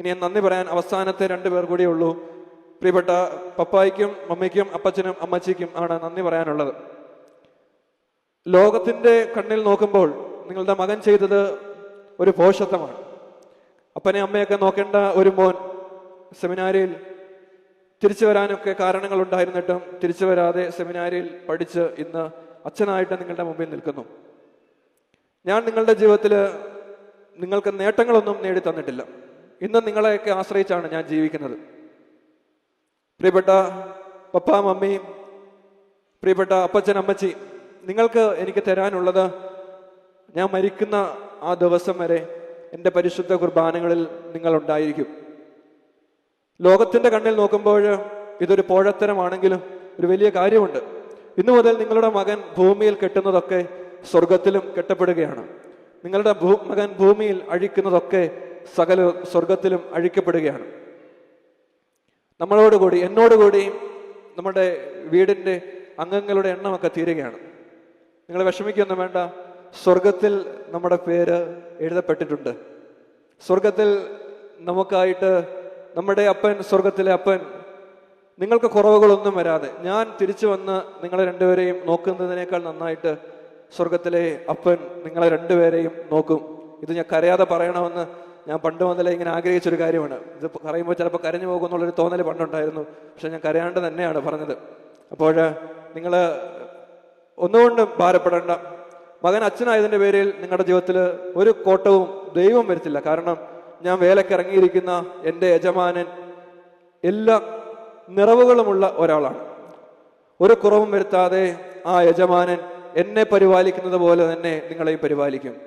ഇനി ഞാൻ നന്ദി പറയാൻ അവസാനത്തെ രണ്ട് പേർ കൂടിയേ ഉള്ളൂ. പ്രിയപ്പെട്ട പപ്പായ്ക്കും മമ്മിക്കും അപ്പച്ചനും അമ്മച്ചിക്കും ആണ് നന്ദി പറയാനുള്ളത്. ലോകത്തിന്റെ കണ്ണിൽ നോക്കുമ്പോൾ നിങ്ങളുടെ മകൻ ചെയ്തത് ഒരു പോഷത്വമാണ് അപ്പനെ അമ്മയൊക്കെ നോക്കേണ്ട ഒരു മോൻ സെമിനാരിയിൽ തിരിച്ചു വരാനൊക്കെ കാരണങ്ങൾ ഉണ്ടായിരുന്നിട്ടും തിരിച്ചു വരാതെ സെമിനാരിയിൽ പഠിച്ച് ഇന്ന് അച്ഛനായിട്ട് നിങ്ങളുടെ മുമ്പിൽ നിൽക്കുന്നു. ഞാൻ നിങ്ങളുടെ ജീവിതത്തിൽ നിങ്ങൾക്ക് നേട്ടങ്ങളൊന്നും നേടി തന്നിട്ടില്ല ഇന്ന് നിങ്ങളെയൊക്കെ ആശ്രയിച്ചാണ് ഞാൻ ജീവിക്കുന്നത്. പ്രിയപ്പെട്ട പപ്പ മമ്മിയും പ്രിയപ്പെട്ട അപ്പച്ചൻ അമ്മച്ചി നിങ്ങൾക്ക് എനിക്ക് തരാനുള്ളത് ഞാൻ മരിക്കുന്ന ആ ദിവസം വരെ എന്റെ പരിശുദ്ധ കുർബാനകളിൽ നിങ്ങളുണ്ടായിരിക്കും. ലോകത്തിന്റെ കണ്ണിൽ നോക്കുമ്പോൾ ഇതൊരു പോഴത്തരമാണെങ്കിലും ഒരു വലിയ കാര്യമുണ്ട്. ഇന്നു മുതൽ നിങ്ങളുടെ മകൻ ഭൂമിയിൽ കെട്ടുന്നതൊക്കെ സ്വർഗത്തിലും കെട്ടപ്പെടുകയാണ്. നിങ്ങളുടെ ഭൂ മകൻ ഭൂമിയിൽ അഴിക്കുന്നതൊക്കെ സകല സ്വർഗത്തിലും അഴിക്കപ്പെടുകയാണ്. നമ്മളോടുകൂടി എന്നോടുകൂടി നമ്മുടെ വീടിന്റെ അംഗങ്ങളുടെ എണ്ണമൊക്കെ തീരുകയാണ്. നിങ്ങൾ വിഷമിക്കൊന്നും വേണ്ട. സ്വർഗത്തിൽ നമ്മുടെ പേര് എഴുതപ്പെട്ടിട്ടുണ്ട്. സ്വർഗത്തിൽ നമുക്കായിട്ട് നമ്മുടെ അപ്പൻ സ്വർഗത്തിലെ അപ്പൻ നിങ്ങൾക്ക് കുറവുകളൊന്നും വരാതെ. ഞാൻ തിരിച്ചു വന്ന് നിങ്ങളെ രണ്ടുപേരെയും നോക്കുന്നതിനേക്കാൾ നന്നായിട്ട് സ്വർഗത്തിലെ അപ്പൻ നിങ്ങളെ രണ്ടുപേരെയും നോക്കും. ഇത് ഞാൻ കരയാതെ പറയണമെന്ന് ഞാൻ പണ്ട് മുതലേ ഇങ്ങനെ ആഗ്രഹിച്ചൊരു കാര്യമാണ്. ഇത് പറയുമ്പോൾ ചിലപ്പോൾ കരഞ്ഞു പോകുമെന്നുള്ളൊരു തോന്നൽ പണ്ടുണ്ടായിരുന്നു. പക്ഷെ ഞാൻ കരയാണ്ട് തന്നെയാണ് പറഞ്ഞത്. അപ്പോൾ നിങ്ങൾ ഒന്നുകൊണ്ടും ഭാരപ്പെടേണ്ട. മകൻ അച്ഛനായതിന്റെ പേരിൽ നിങ്ങളുടെ ജീവിതത്തിൽ ഒരു കോട്ടവും ദൈവം വരുത്തില്ല. കാരണം ഞാൻ വേലക്കിറങ്ങിയിരിക്കുന്ന എന്റെ യജമാനൻ എല്ലാ നിറവുകളുമുള്ള ഒരാളാണ്. ഒരു കുറവും വരുത്താതെ ആ യജമാനൻ എന്നെ പരിപാലിക്കുന്നത് പോലെ തന്നെ നിങ്ങളെയും പരിപാലിക്കും.